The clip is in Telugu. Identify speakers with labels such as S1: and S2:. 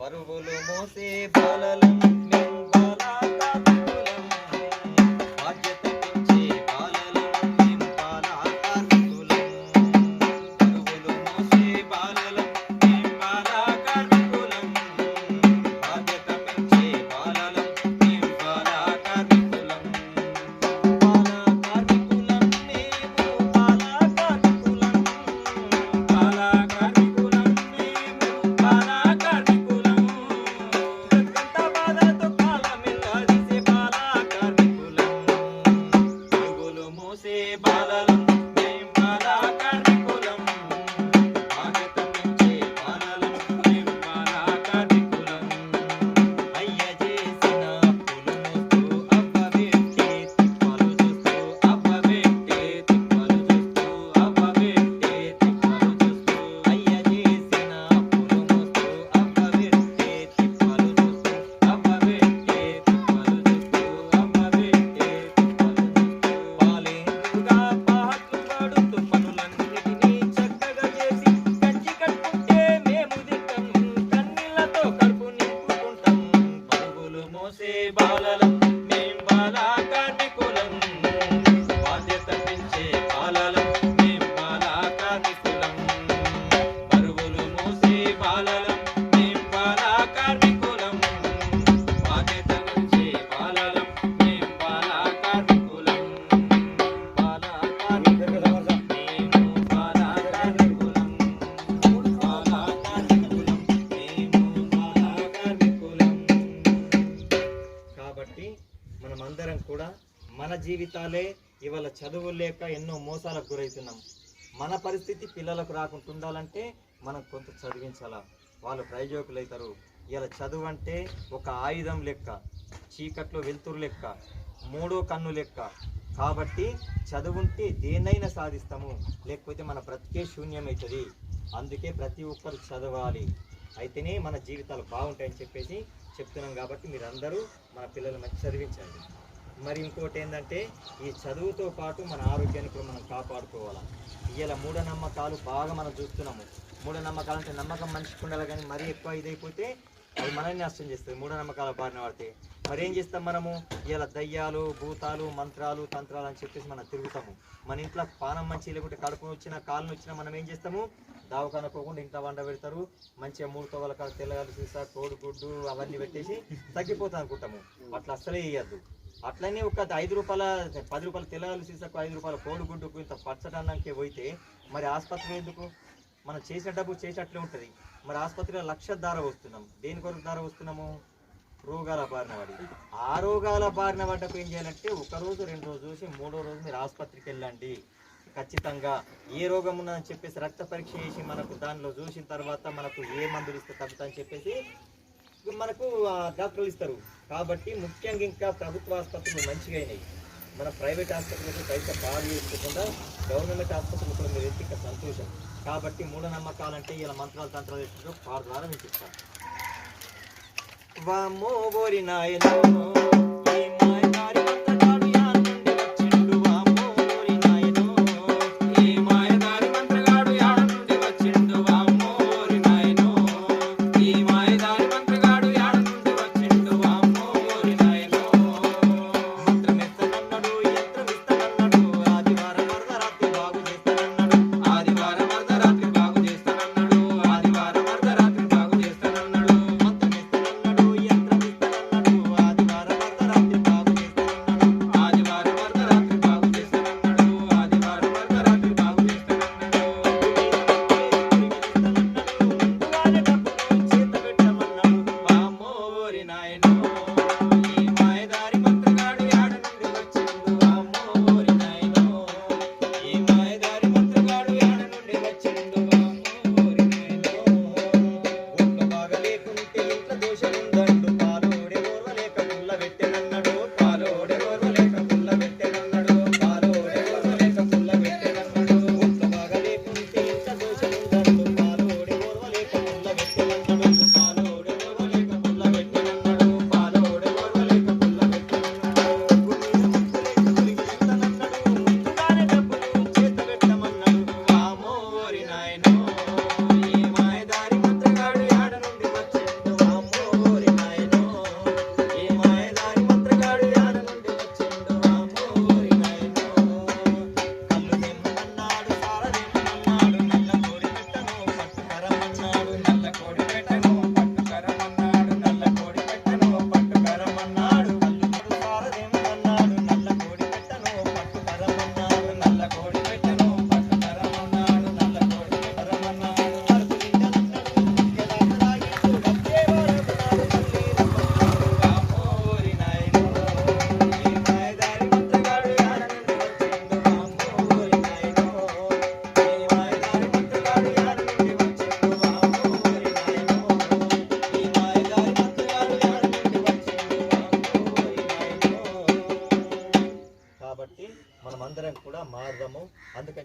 S1: బరువులు మోసే బాలలం మోసే బాలలం మేం బాలా కార్మికులం బాధ్యత పెంచే బాలలం మేం బాలా కార్మికులం పరుగులు మోసే బాలలం. మన జీవితాలే ఇవాళ చదువు లేక ఎన్నో మోసాలకు గురవుతున్నాం మన పరిస్థితి పిల్లలకు రాకుండా ఉండాలంటే మనం కొంత చదివించాలా. వాళ్ళు ప్రయోజకులు అవుతారు ఇలా చదువు అంటే ఒక ఆయుధం లెక్క. చీకట్లో వెలుతురు లెక్క. మూడో కన్ను లెక్క. కాబట్టి చదువుంటే దేన్నైనా సాధిస్తాము. లేకపోతే మన బ్రతికే శూన్యమవుతుంది అందుకే ప్రతి ఒక్కరు చదవాలి. అయితేనే మన జీవితాలు బాగుంటాయని చెప్పేసి చెప్తున్నాం కాబట్టి మీరందరూ మన పిల్లలు మంచి చదివించండి. మరి ఇంకోటి ఏంటంటే ఈ చదువుతో పాటు మన ఆరోగ్యాన్ని కూడా మనం కాపాడుకోవాలి. ఇవాళ మూఢనమ్మకాలు బాగా మనం చూస్తున్నాము. మూఢనమ్మకాలు అంటే నమ్మకం మనిషికి ఉండాలి కానీ మరీ ఎక్కువ ఇదైపోతే అది మనల్ని నష్టం చేస్తుంది మూఢనమ్మకాల బారిన పడితే. మరి ఏం చేస్తాం మనము? ఇలా దయ్యాలు భూతాలు మంత్రాలు తంత్రాలు అని చెప్పేసి మనం తిరుగుతాము. మన ఇంట్లో పానం మంచి లేకుంటే కడుపు వచ్చినా కాళ్ళు వచ్చినా మనం ఏం చేస్తాము? పోకుండా ఇంట్లో వండ పెడతారు. మంచిగా మూడు తోవల కాడ తెల్లగాలు సీసా కోడిగుడ్డు అవన్నీ పెట్టేసి తగ్గిపోతాం అనుకుంటాము. అట్లా అస్సలే వేయద్దు అట్లనే ఒక ఐదు రూపాయల పది రూపాయల తెల్లగాలు సీసాకు ఐదు రూపాయల కోడిగుడ్డుకు ఇంత పచ్చడానికి పోయితే మరి ఆసుపత్రి ఎందుకు? మనం చేసిన డబ్బు చేసేటట్లే ఉంటుంది. మరి ఆసుపత్రిలో లక్ష ధార వస్తున్నాం దేని కొరకు ధార వస్తున్నాము రోగాల బారిన పడి. ఆ రోగాల బారిన పడ్డకు ఏం చేయాలంటే ఒక రోజు రెండు రోజు చూసి మూడో రోజు మీరు ఆసుపత్రికి వెళ్ళండి. ఖచ్చితంగా ఏ రోగం ఉన్నదని చెప్పేసి రక్త పరీక్ష చేసి మనకు దానిలో చూసిన తర్వాత మనకు ఏ మందులు ఇస్తే తగ్గుతుందని చెప్పేసి మనకు ఆ, డాక్టర్లు ఇస్తారు. కాబట్టి ముఖ్యంగా ఇంకా ప్రభుత్వ ఆసుపత్రులు మంచిగా అయినాయి. మన ప్రైవేట్ ఆసుపత్రులకు పైసా బాగా చేసుకోకుండా గవర్నమెంట్ ఆసుపత్రులు కూడా మీరు ఎత్తి ఇంకా సంతోషం. కాబట్టి మూఢనమ్మకాలంటే ఇలా మంత్రాలు తంత్రాలు ఇస్తుందో పాడు ద్వారా మీకు ఇస్తాను Vamos, Borinay, no.